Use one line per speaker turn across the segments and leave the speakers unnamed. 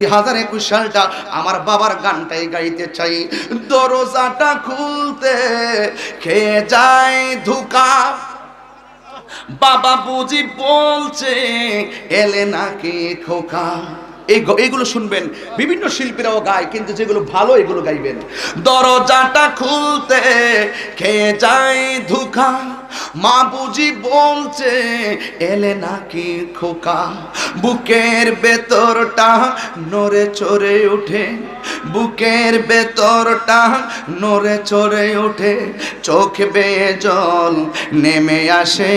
হাজার একুশ সালটা আমার বাবার গানটাই গাইতে চাই। দরজাটা খুলতে খেয়ে যায় ধোকা? বাবা বুঝি বলছে, এলে নাকি খোকা? এই এইগুলো শুনবেন, বিভিন্ন শিল্পীরাও গায়, কিন্তু যেগুলো ভালো, এগুলো গাইবেন। দরজাটা খুলতে খেয়ে যায় ধোকা? মা বুঝি বলছে, এলে নাকি খোকা? বুকের ভেতরটা নড়ে চড়ে উঠে বুকের ভেতরটা নড়ে চড়ে উঠে চোখ বেয়ে জল নেমে আসে,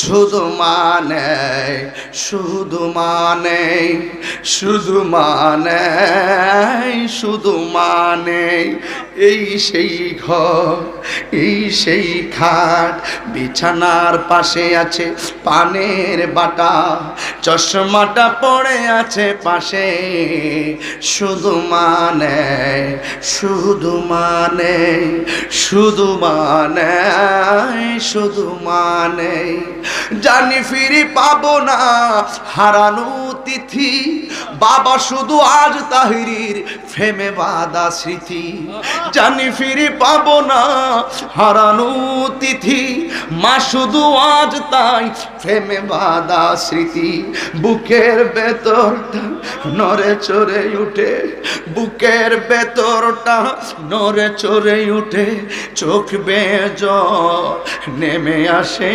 শুধু মানে শুধু মানে শুধু মানে শুধু মানে এই সেই ঘর, এই সেই খাট, বিছানার পাশে আছে পানের বাটা, চশমাটা পড়ে আছে পাশে। শুধু মানে শুধু মানে শুধু মানে শুধু মানে। জানি ফিরি পাবো না হারানো তিথি বাবা শুধু আজ তাহিরির ফেমে বাদা স্মৃতি। জানি ফিরে পাবো না হারানো তিথি। মা শুধু আজ তাই ফেমে বাদা স্মৃতি। বুকের ভেতরটা নরে চড়ে উঠে, বুকের ভেতরটা নরে চড়ে উঠে, চোখ বেজ নেমে আসে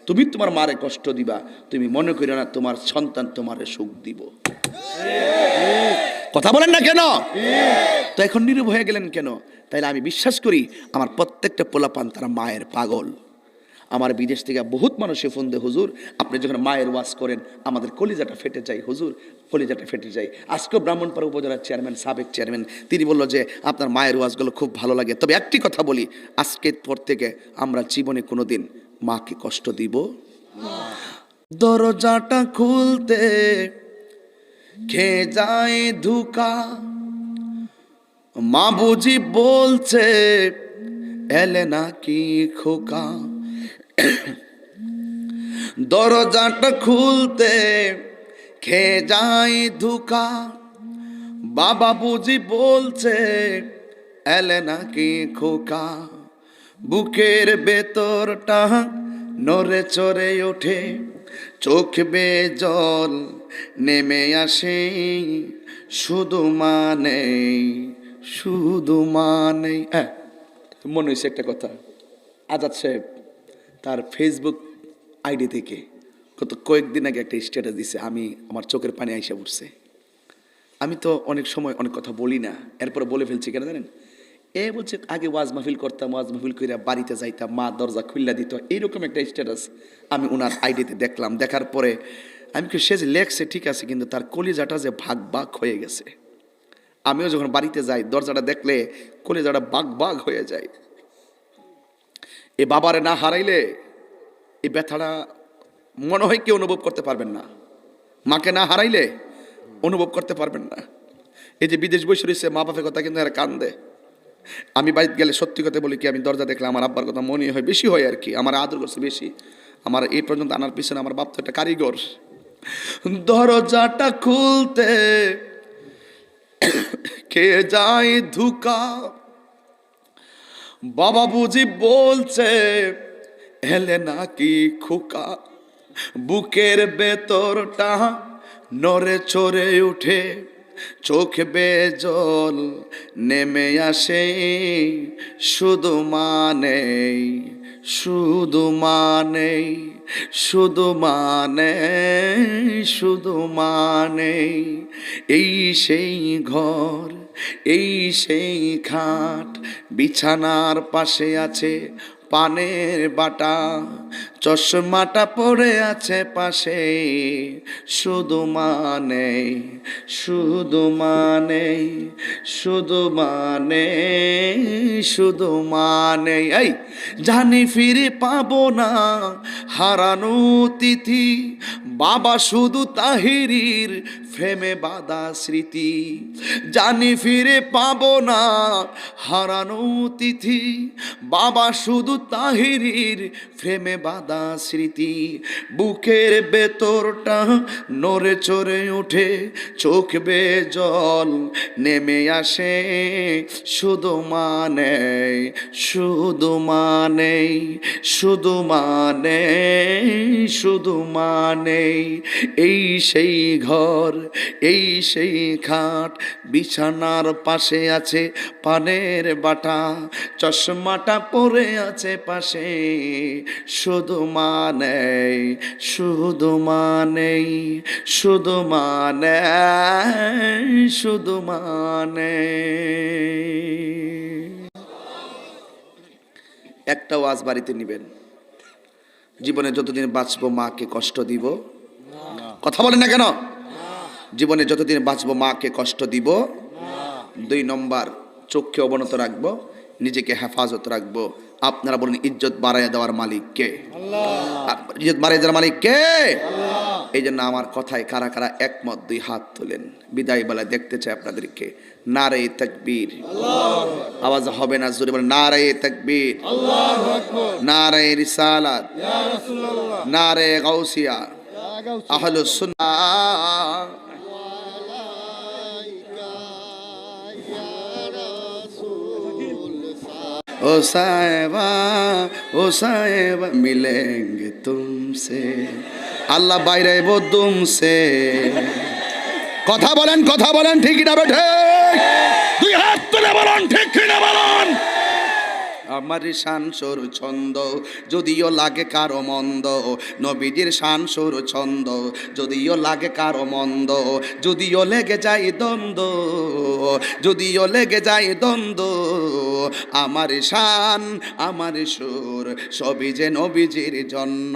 তুমি তোমার মারে কষ্ট দিবা, তুমি মনে করিও না তোমার সন্তান তোমারে সুখ দিব। কথা বলেন না কেন? তো এখন নীরব হয়ে গেলেন কেন? তাইলে আমি বিশ্বাস করি আমার প্রত্যেকটা পোলাপান তারা মায়ের পাগল। আমার বিদেশ থেকে বহুত মানুষে ফোন দেয়, হুজুর, আপনি যখন মায়ের ওয়াজ করেন, আমাদের কলিজাটা ফেটে যায়, হুজুর, কলিজাটা ফেটে যায়। আজকেও ব্রাহ্মণপাড়া উপজেলার চেয়ারম্যান, সাবেক চেয়ারম্যান, তিনি বলল যে, আপনার মায়ের ওয়াজগুলো খুব ভালো লাগে। তবে একটি কথা বলি, আজকের পর থেকে আমরা জীবনে কোনো দিন মাকে কষ্ট দিব? দরজাটা খুলতে খেয়ে যায় ধুকা। মা বুঝি বলছে, এলে নাকি খোকা? দরজাটা খুলতে খেয়ে যায় ধুকা। বাবা বুঝি বলছে, এলে নাকি খোকা? বুকের ভেতরটা নড়ে চড়ে ওঠে, চোখ বে জল নেমে আসে, শুধু মানে শুধু মানে। হ্যাঁ মনে হয়েছে একটা কথা। আজাদ সাহেব তার ফেসবুক আইডি থেকে কত কয়েকদিন আগে একটা স্ট্যাটাস দিছে, আমি আমার চোখের পানি আইসা উঠছে আমি তো অনেক সময় অনেক কথা বলি না এরপর বলে ফেলছি কেন জানেন? এ বলছে, আগে ওয়াজ মাহফিল করতাম, ওয়াজ মাহফিল করে বাড়িতে যাইতাম, মা দরজা খুল্লা দিত। এইরকম একটা স্ট্যাটাস আমি ওনার আইডিতে দেখলাম। দেখার পরে আমি কি সে যে লেখছে, ঠিক আছে, কিন্তু তার কলিজাটা যে ভাগ ভাগ হয়ে গেছে। আমিও যখন বাড়িতে যাই, দরজাটা দেখলে কলিজাটা বাঘ বাঘ হয়ে যায়। এ বাবারে না হারাইলে এই ব্যথাটা মনে হয় কেউ অনুভব করতে পারবেন না। মাকে না হারাইলে অনুভব করতে পারবেন না। এই যে বিদেশ বসে রয়েছে মা বাপের কথা কিন্তু এরা কান্দে। আমি বাড়িতে গেলে সত্যি কথা বলি কি, আমি দরজা দেখলে আমার আব্বার কথা মনে হয়, বেশি হয় আর কি, আমার আদর করছে বেশি। আমার এই পর্যন্ত আনার পিছনে আমার বাপ তো একটা কারিগর। দরজাটা খুলতে কে যায় ধুকা? বাবা বুঝি বলছে, এলে নাকি খোকা? বুকের ভেতরটা নড়ে চড়ে উঠে। চোখ বেজল নেমে আসে, শুধু মানে শুধু মানে শুধু মানে শুধু মানে। এই সেই ঘর, এই সেই খাট, বিছানার পাশে আছে পানের বাটা, চশমাটা পড়ে আছে পাশে। শুধু মানে শুধু মানে শুধু মানে শুধু মানে। এই, জানি ফিরে পাবো না হারানো তিথি, বাবা শুধু তাহিরির ফ্রেমে বাধা স্মৃতি, জানি ফিরে পাবো না হারানো তিথি। বাবা শুধু তাহিরির ফ্রেমে বাধা স্মৃতি, বুকের ভেতরটা নড়ে চড়ে ওঠে চোখ বে জল নেমে আসে। শুধু মানে শুধু মানে শুধু মানে শুধু মানে এই সেই ঘর এই সেই খাট বিছানার পাশে আছে পানের বাটা চশমাটা পরে আছে পাশে। শুধু মানে শুধু মানে শুধু মানে শুধু মানে একটা ওয়াজ বাড়িতে নিবেন। জীবনে যতদিন বাঁচবো মাকে কষ্ট দিব। কথা বলেন না কেন? জীবনে যতদিন বাঁচবো মাকে কষ্ট দিব। দুই নম্বর চোখকে অবনত রাখব নিজেকে হেফাজত রাখব। আপনারা বলেন ইজ্জত বাড়াই দেওয়ার মালিক কে? ইজ্জত বাড়াই দেওয়ার মালিক কে? এই জন্য আমার কথায় কারা কারা একমত দুই হাত তোলেন। বিদায় বেলা দেখতে চাই আপনাদেরকে। নারে তকবীর। আওয়াজ হবে না জোরে বলে নারে তকবীর। নারে রিসালাত। নারে গাউসিয়া। আহলুস সুন্নাহ। ओ साहेबा ओ साहेबा मिलेंगे तुमसे আল্লাহ বাইরে তুমসে কথা বলেন কথা বলেন ঠিক না বেঠে দুই হাত তুলে বলেন ঠিক কিনা বলেন আমার শান সর ছন্দ, যদিও লাগে কারও মন্দ। নবীজির শান সর ছন্দ, যদিও লাগে কারও মন্দ। যদিও লেগে যায় দ্বন্দ্ব, যদিও লেগে যায় দ্বন্দ্ব। আমার শান, আমার সুর, সবই যে নবীজির জন্য।